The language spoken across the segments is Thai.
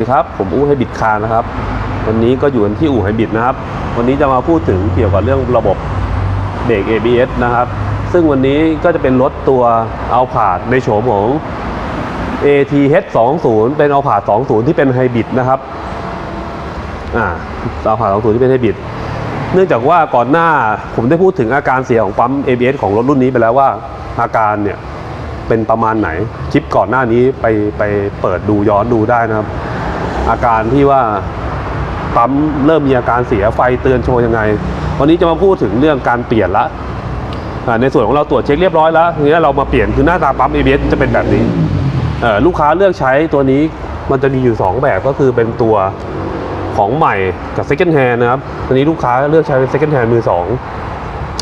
สวัสดีครับ ผมอู้ไฮบิดคาร์นะครับ วันนี้ก็อยู่กันที่อู่ไฮบิดนะครับ วันนี้จะมาพูดถึงเกี่ยวกับเรื่องระบบเบรก ABS นะครับ ซึ่งวันนี้ก็จะเป็นรถตัวเอาผาดในโฉมของ ATH 20เป็นเอาผาด20 ที่เป็นไฮบริดนะครับอ่าเอาผาด20 ที่เป็นไฮบริดเนื่องจากว่าก่อนหน้าผมได้พูดถึงอาการเสียของปั๊ม ABS ของรถรุ่นนี้ไปแล้วว่าอาการเนี่ยเป็นประมาณไหนคลิปก่อนหน้านี้ไปไปเปิดดูย้อนดูได้นะครับ อาการที่ว่าปั๊มเริ่มมีอาการเสียไฟเตือนโชว์ยังไง วันนี้จะมาพูดถึงเรื่องการเปลี่ยนละในส่วนของเราตรวจเช็คเรียบร้อยแล้วทีนี้เรามาเปลี่ยนคือหน้าตาปั๊ม ABS จะเป็นแบบนี้ลูกค้าเลือกใช้ตัวนี้มันจะมีอยู่ 2 แบบก็คือเป็นตัวของใหม่กับ second hand นะครับอันนี้ลูกค้าเลือกใช้เป็น second hand มือสอง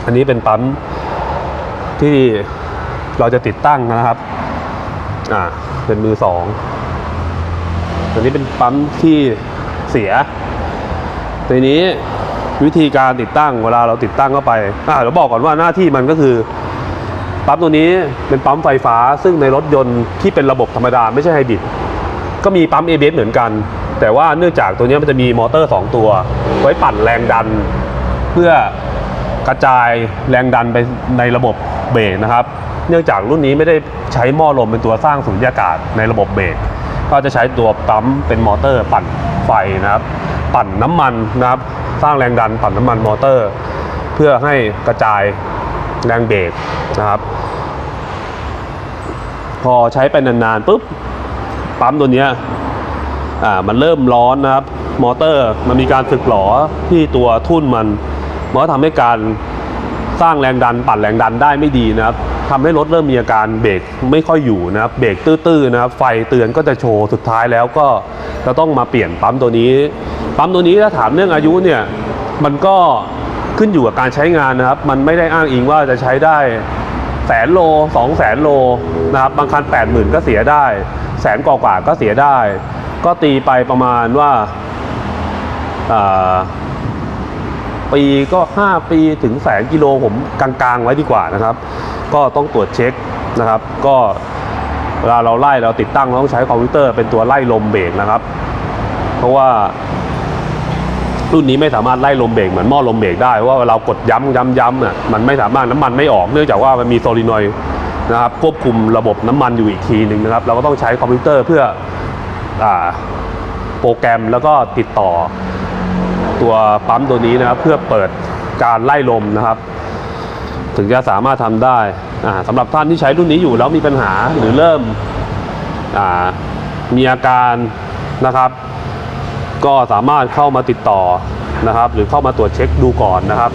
อันนี้เป็นปั๊มที่เราจะติดตั้งนะครับอ่าเป็นมือสอง ตัวนี้เป็นปั๊มที่เสียทีนี้วิธีการติดตั้งเวลาเราติดตั้งเข้าไปอ่าเดี๋ยวบอกก่อนว่าหน้าที่มันก็คือปั๊มตัวนี้เป็นปั๊มไฟฟ้า ซึ่งในรถยนต์ที่เป็นระบบธรรมดาไม่ใช่ไฮบริดก็มีปั๊ม ABS เหมือนกัน แต่ว่าเนื่องจากตัวนี้มันจะมีมอเตอร์ 2 ตัว ไว้ปั่นแรงดัน เพื่อกระจายแรงดันไปในระบบเบรกนะครับ เนื่องจากรุ่นนี้ไม่ได้ใช้หม้อลมเป็นตัวสร้างสุญญากาศในระบบเบรก ก็จะใช้ตัวปั๊มเป็นมอเตอร์ ปั่นไฟนะครับ ปั่นน้ำมันนะครับ สร้างแรงดันปั่นน้ำมันมอเตอร์ เพื่อให้กระจายแรงเบรกนะครับ พอใช้ไปนานๆปุ๊บปั๊มตัวเนี้ยอ่ามันเริ่มร้อนนะครับ มอเตอร์มันมีการสึกหรอที่ตัวทุ่นมันมันก็ทำให้การสร้างแรงดันปั่นแรงดันได้ไม่ดีนะครับ ทำให้รถเริ่มมีอาการเบรกไม่ค่อยอยู่นะครับเบรกตื้อๆนะครับไฟเตือนก็จะโชว์สุดท้ายแล้วก็จะต้องมาเปลี่ยนปั๊มตัวนี้ ปั๊มตัวนี้ถ้าถามเรื่องอายุเนี่ยมันก็ขึ้นอยู่กับการใช้งานนะครับ มันไม่ได้อ้างอิงว่าจะใช้ได้แสนโลสองแสนโลนะครับบางคันแปดหมื่นก็เสียได้ แสนกว่าๆก็เสียได้ ก็ตีไปประมาณว่าอ่าปีก็ 5 ปีถึงแสนกิโลผมกลางๆไว้ดีกว่านะครับ ก็ต้องตรวจเช็คนะครับ ก็เวลาเราไล่เราติดตั้งเราต้องใช้คอมพิวเตอร์เป็นตัวไล่ลมเบรกนะครับ เพราะว่ารุ่นนี้ไม่สามารถไล่ลมเบรกเหมือนหม้อลมเบรกได้เพราะว่าเรากดย้ำย้ำย้ำอะมันไม่สามารถน้ำมันไม่ออกเนื่องจากว่ามันมีโซลินอยด์นะครับควบคุมระบบน้ำมันอยู่อีกทีหนึ่งนะครับ เราก็ต้องใช้คอมพิวเตอร์เพื่ออ่าโปรแกรมแล้วก็ติดต่อตัวปั๊มตัวนี้นะครับ เพื่อเปิดการไล่ลมนะครับ ถึงจะสามารถทำได้อ่าสำหรับท่านที่ใช้รุ่นนี้อยู่แล้วมีปัญหาหรือเริ่มมีอาการนะครับ ก็สามารถเข้ามาติดต่อนะครับ หรือเข้ามาตรวจเช็คดูก่อนนะครับ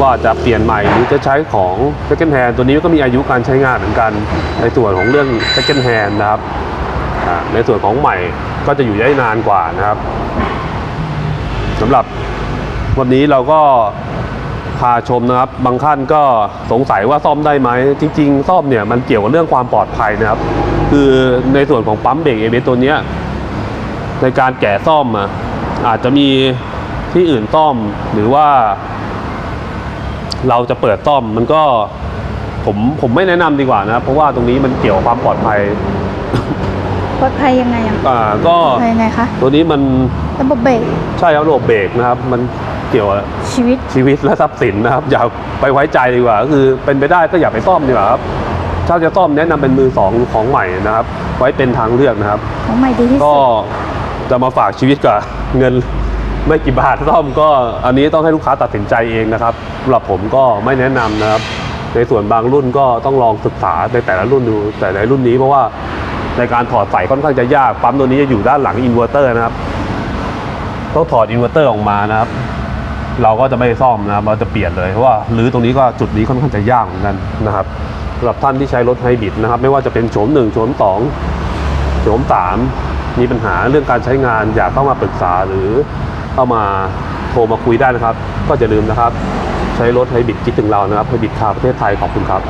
ว่าจะเปลี่ยนใหม่หรือจะใช้ของ second hand ตัวนี้ก็มีอายุการใช้งานเหมือนกัน ในส่วนของเรื่อง second hand นะครับในส่วนของใหม่ก็จะอยู่ได้นานกว่านะครับสำหรับวันนี้เราก็ พาชมนะครับ บางท่านก็สงสัยว่าซ่อมได้ไหม จริง ๆ ซ่อมเนี่ยมันเกี่ยวกับเรื่องความปลอดภัยนะครับ คือในส่วนของปั๊มเบรกเอเตัวเนี้ยในการแกะซ่อมอะอาจจะมีที่อื่นซ่อมหรือว่า เราจะเปิดซ่อมมันก็ผมผมไม่แนะนำดีกว่านะครับเพราะว่าตรงนี้มันเกี่ยวกับความปลอดภัย ปลอดภัยยังไงอะอ่าก็ปลอดภัยยังไงคะตัวนี้มันระบบเบรกใช่ครับระบบเบรกนะครับ มัน เกี่ยวกับชีวิตชีวิตและทรัพย์สินนะครับ อย่าไปไว้ใจดีกว่าก็คือเป็นไปได้ก็อย่าไปซ่อมดีกว่าครับถ้าจะซ่อมแนะนำเป็นมือสองของใหม่นะครับ ไว้เป็นทางเลือกนะครับ ของใหม่ดีที่สุก็ดจะมาฝากชีวิตกับเงินไม่กี่บาทซ่อมก็อันนี้ต้องให้ลูกค้าตัดสินใจเองนะครับสำหรับผมก็ไม่แนะนำนะครับ ในส่วนบางรุ่นก็ต้องลองศึกษาในแต่ละรุ่นดู แต่ในรุ่นนี้เพราะว่าในการถอดใส่ค่อนข้างจะยากปั๊มตัวนี้จะอยู่ด้านหลังอินเวอร์เตอร์นะครับต้องถอดอินเวอร์เตอร์ออกมานะครับ เราก็จะไม่ซ่อมนะครับเราจะเปลี่ยนเลยเพราะว่าหรือตรงนี้ก็จุดนี้ค่อนข้างจะยากเหมือนกันนะครับสำหรับท่านที่ใช้รถไฮบริดนะครับ ไม่ว่าจะเป็นโฉมหนึ่งโฉมสองโฉมสามมีปัญหาเรื่องการใช้งานอยากเข้ามาปรึกษาหรือเข้ามาโทรมาคุยได้นะครับ ก็จะลืมนะครับ ใช้รถไฮบริดคิดถึงเรานะครับไฮบริดคาประเทศไทยขอบคุณครับ